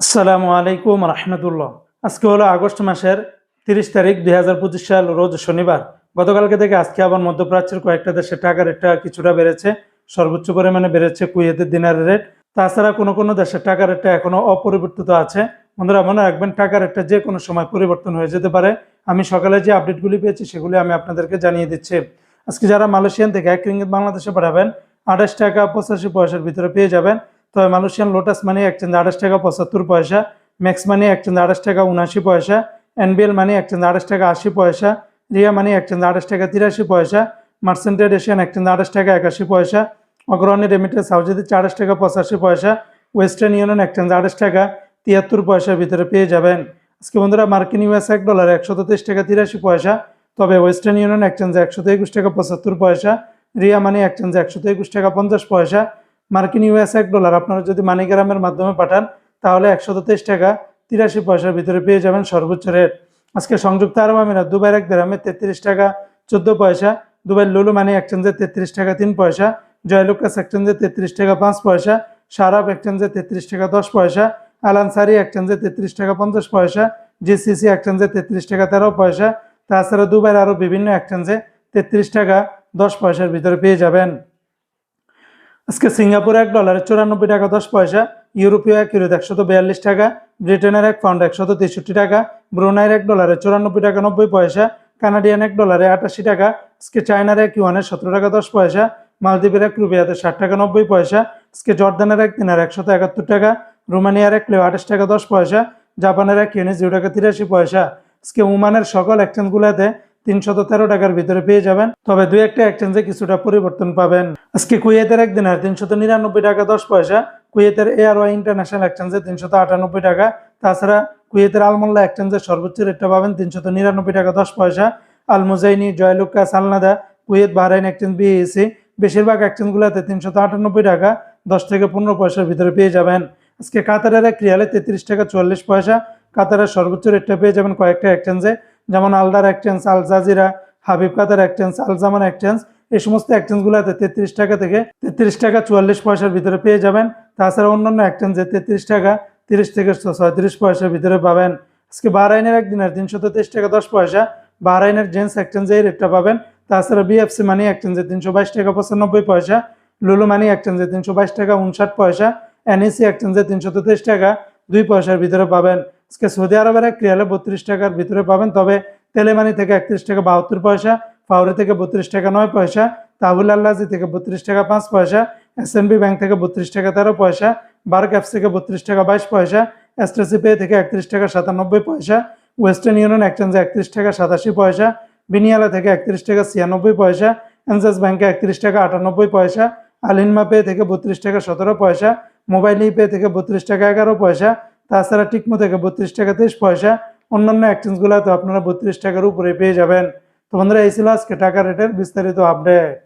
আসসালামু আলাইকুম রহমতুল্লাহ। আজকে হলো আগস্ট মাসের তিরিশ তারিখ দুই হাজার পঁচিশ সাল, রোজ শনিবার। গতকালকে থেকে আজকে আবার মধ্যপ্রাচ্যের কয়েকটা দেশের টাকার রেটটা কিছুটা বেড়েছে, সর্বোচ্চ পরিমাণে বেড়েছে কুয়েতের দিনারের রেট। তাছাড়া কোনো কোনো দেশের টাকার রেটটা এখনও অপরিবর্তিত আছে। বন্ধুরা, মনে রাখবেন, টাকার রেটটা যে কোনো সময় পরিবর্তন হয়ে যেতে পারে। আমি সকালে যে আপডেটগুলি পেয়েছি, সেগুলি আমি আপনাদেরকে জানিয়ে দিচ্ছি। আজকে যারা মালয়েশিয়ান থেকে এক রিঙ্গিত বাংলাদেশে পাঠাবেন, আঠাশ টাকা পঁচাশি পয়সার ভিতরে পেয়ে যাবেন। তবে মালয়েশিয়ান লোটাস মানি এক্সচেঞ্জ আঠাশ টাকা পঁচাত্তর পয়সা ম্যাক্স মানি এক্সচেঞ্জ আঠাশ টাকা উনআশি পয়সা এনবিএল মানি এক্সচেঞ্জ আঠাশ টাকা আশি পয়সা রিয়া মানি এক্সচেঞ্জ আঠাশ টাকা তিরাশি পয়সা মার্সেন্টেড এশিয়ান এক্সচেঞ্জ আঠাশ টাকা একাশি পয়সা অগ্রণী রেমিটেন্স দিচ্ছে আঠাশ টাকা পঁচাশি পয়সা ওয়েস্টার্ন ইউনিয়ন এক্সচেঞ্জ আঠাশ টাকা তিয়াত্তর পয়সার ভিতরে পেয়ে যাবেন। আজকে বন্ধুরা মার্কিন ইউএস এক ডলার একশো তেইশ টাকা তিরাশি পয়সা, তবে ওয়েস্টার্ন ইউনিয়ন এক্সচেঞ্জ একশত একুশ টাকা পঁচাত্তর পয়সা রিয়া মানি এক্সচেঞ্জ একশত একুশ টাকা পঞ্চাশ পয়সা মার্কিন ইউএস এক ডলার। আপনারা যদি মানিগ্রামের মাধ্যমে পাঠান, তাহলে একশো তেইশ টাকা তিরাশি পয়সার ভিতরে পেয়ে যাবেন সর্বোচ্চ রেট। আজকে সংযুক্ত আরব আমিরাত, দুবাইয়ের এক দেরামে তেত্রিশ টাকা চোদ্দ পয়সা দুবাই লুলু মানি এক্সচেঞ্জে তেত্রিশ টাকা তিন পয়সা, জয়লুকাস এক্সচেঞ্জে তেত্রিশ টাকা পাঁচ পয়সা সারাপ এক্সচেঞ্জে তেত্রিশ টাকা দশ পয়সা আলানসারি এক্সচেঞ্জে তেত্রিশ টাকা পঞ্চাশ পয়সা, জিসিসি এক্সচেঞ্জে তেত্রিশ টাকা তেরো পয়সা, তাছাড়া দুবাইয়ের আরও বিভিন্ন এক্সচেঞ্জে তেত্রিশ টাকা দশ পয়সার ভিতরে পেয়ে যাবেন। আজকে সিঙ্গাপুর এক ডলারে চুরানব্বই টাকা, দশ পয়সা, ইউরোপীয় এক ইউরোতে একশত বিয়াল্লিশ টাকা, ব্রিটেনের এক পাউন্ড একশত তেষট্টি টাকা, ব্রুনাইয়ের এক ডলারে চুরানব্বই টাকা, নব্বই পয়সা, কানাডিয়ান এক ডলারে আটাশি টাকা, আজকে চায়নার এক ইউয়ানে সতেরো টাকা, দশ পয়সা, মালদ্বীপের এক রুপিয়াতে ষাট টাকা, নব্বই পয়সা, আজকে জর্দানের এক দিনের একশত একাত্তর টাকা, রোমানিয়ার এক লেও আঠাশ টাকা, দশ পয়সা, জাপানের এক ইউনি জিরো টাকা, তিরাশি পয়সা, আজকে ওমানের সকল এক্সচেঞ্জগুলোতে তিনশত তেরো টাকার ভিতরে পেয়ে যাবেন। তবে দুই একটা এক্সচেঞ্জে কিছুটা পরিবর্তন পাবেন। আজকে কুয়েতের একদিন আর তিনশত নিরানব্বই টাকা দশ পয়সা, কুয়েতের এয়ার ওয়াই ইন্টারন্যাশনাল এক্সচেঞ্জে তিনশত আটানব্বই টাকা। তাছাড়া কুয়েতের আলমোল্লা এক্সচেঞ্জের সর্বোচ্চ রেটটা পাবেন তিনশত নিরানব্বই টাকা দশ পয়সা। আল মুজাইনি জয়লুকা, সালনাদা, কুয়েত, বাহরাইন এক্সচেঞ্জ বিএসি বেশিরভাগ এক্সচেঞ্জগুলোতে তিনশত আটানব্বই টাকা দশ থেকে পনেরো পয়সার ভিতরে পেয়ে যাবেন। আজকে কাতারের এক রিয়ালে তেত্রিশ টাকা চুয়াল্লিশ পয়সা, কাতারের সর্বোচ্চ রেটটা পেয়ে যাবেন কয়েকটা এক্সচেঞ্জে যেমন Aldar exchange Al Jazeera, Habib Qatar Al Zaman exchange এই সমস্ত এক্সচেঞ্জগুলোতে তেত্রিশ টাকা থেকে তেত্রিশ টাকা চুয়াল্লিশ পয়সার ভিতরে পেয়ে যাবেন। তাছাড়া অন্যান্য এক্সচেঞ্জে তেত্রিশ টাকা, তিরিশ থেকে ছয়ত্রিশ পয়সার ভিতরে পাবেন। আজকে বাহরাইনের একদিনের তিনশো তেইশ টাকা দশ পয়সা। বাহরাইনের জেন্টস এক্সচেঞ্জে এই রেটটা পাবেন। তাছাড়া বিএফসি মানি এক্সচেঞ্জে তিনশো বাইশ টাকা পঁচানব্বই পয়সা। লুলু মানি এক্সচেঞ্জে তিনশো বাইশ টাকা উনষাট পয়সা। এনএসি এক্সচেঞ্জে তিনশো তেইশ টাকা দুই পয়সার ভিতরে পাবেন। আজকে সৌদি আরবের এক রিয়ালে বত্রিশ টাকার ভিতরে পাবেন, তবে তেলেমানি থেকে একত্রিশ টাকা বাহাত্তর পয়সা, ফাউরি থেকে বত্রিশ টাকা নয় পয়সা তাহুল আল্লাজি থেকে বত্রিশ টাকা পাঁচ পয়সা এসএনবি ব্যাংক থেকে বত্রিশ টাকা তেরো পয়সা, বার্ক অ্যাপস থেকে বত্রিশ টাকা বাইশ পয়সা এসটিসি পে থেকে একত্রিশ টাকা সাতানব্বই পয়সা, ওয়েস্টার্ন ইউনিয়ন এক্সচেঞ্জে একত্রিশ টাকা সাতাশি পয়সা, বিনিয়ালা থেকে একত্রিশ টাকা ছিয়ানব্বই পয়সা এনসাস ব্যাংকে একত্রিশ টাকা আটানব্বই পয়সা আলিনমা পে থেকে বত্রিশ টাকা সতেরো পয়সা, মোবাইল পে থেকে বত্রিশ টাকা এগারো পয়সা তাছাড়া টিকমো থেকে বত্রিশ টাকা, তেইশ পয়সা, অন্যান্য এক্সচেঞ্জগুলো তো আপনারা বত্রিশ টাকার উপরে পেয়ে যাবেন। তো বন্ধুরা, এই ছিল আজকে টাকা রেটের বিস্তারিত আপডেট